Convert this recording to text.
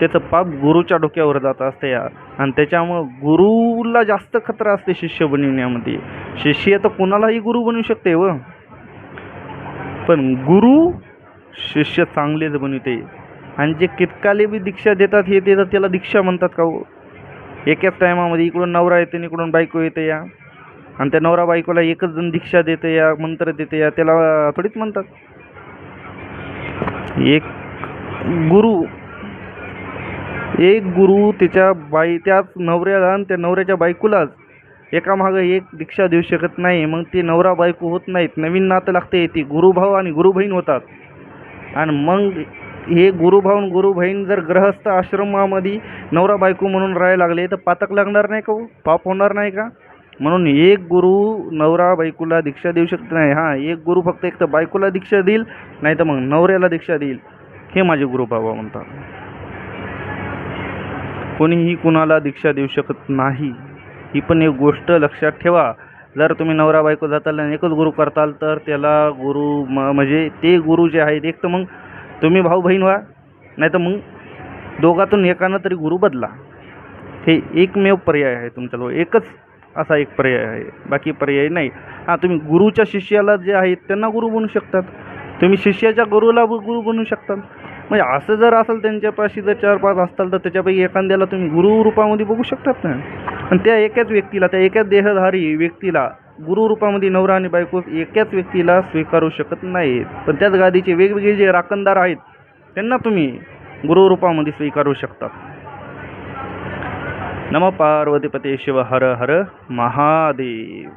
त्याचं पाप गुरुच्या डोक्यावर जात असते यार आणि त्याच्यामुळं गुरुला जास्त खतरा असते शिष्य बनविण्यामध्ये. शिष्य तर कोणालाही गुरु बनवू शकते व. पण गुरु शिष्य चांगलेच बनवते. आणि जे कितकाले बी दीक्षा देतात हे देतात त्याला दीक्षा म्हणतात का हो एकाच टायमामध्ये इकडून नवरा येते आणि इकडून बायको येते या. आणि त्या नवरा बायकोला एकच जण दीक्षा देते या मंत्र देते या त्याला थोडीच म्हणतात. एक गुरु एक गुरु त्याच्या बाई त्याच नवऱ्याला आणि त्या नवऱ्याच्या बायकोलाच एका मागं एक दीक्षा देऊ शकत नाही. मग ते नवरा बायको होत नाहीत. नवीन नातं लागते ती. गुरुभाव आणि गुरुबहीण होतात. आणि मग हे गुरुभाव आणि गुरुबहीण जर ग्रहस्थ आश्रमामध्ये नवरा बायको म्हणून राहायला लागले तर पातक लागणार नाही का हो? पाप होणार नाही का? म्हणून एक गुरु नवरा बायकोला दीक्षा देऊ शकत नाही. हां एक गुरु फक्त एक तर बायकोला दीक्षा देईल नाही तर मग नवऱ्याला दीक्षा देईल. हे माझे गुरुबाबा म्हणतात. कोणीही कुणाला दीक्षा देऊ शकत नाही. ही पण एक गोष्ट लक्षात ठेवा. जर तुम्ही नवरा बायको जाताल आणि एकच गुरु करताल तर त्याला गुरु म म्हणजे ते गुरु जे आहेत एक तर मग तुम्ही भाऊ बहीण व्हा नाही तर मग दोघातून एकानं तरी गुरु बदला. हे एकमेव पर्याय आहे तुमच्याजवळ. एकच असा एक पर्याय आहे. बाकी पर्याय नाही. हां तुम्ही गुरुच्या शिष्याला जे आहेत त्यांना गुरु बनू शकतात. तुम्ही शिष्याच्या गुरुला गुरु बनू शकतात. म्हणजे असं जर असेल त्यांच्यापाशी जर चार पाच असताल तर त्याच्यापैकी एखाद्याला तुम्ही गुरुरूपामध्ये बघू शकतात ना. आणि त्या एकाच व्यक्तीला त्या एकाच देहधारी व्यक्तीला गुरुरूपामध्ये नवरा आणि बायको एकाच व्यक्तीला स्वीकारू शकत नाहीत. पण त्याच गादीचे वेगवेगळे जे राखणदार आहेत त्यांना तुम्ही गुरुरूपामध्ये स्वीकारू शकता नम पार्वतीपते शिव हर हर महादेव.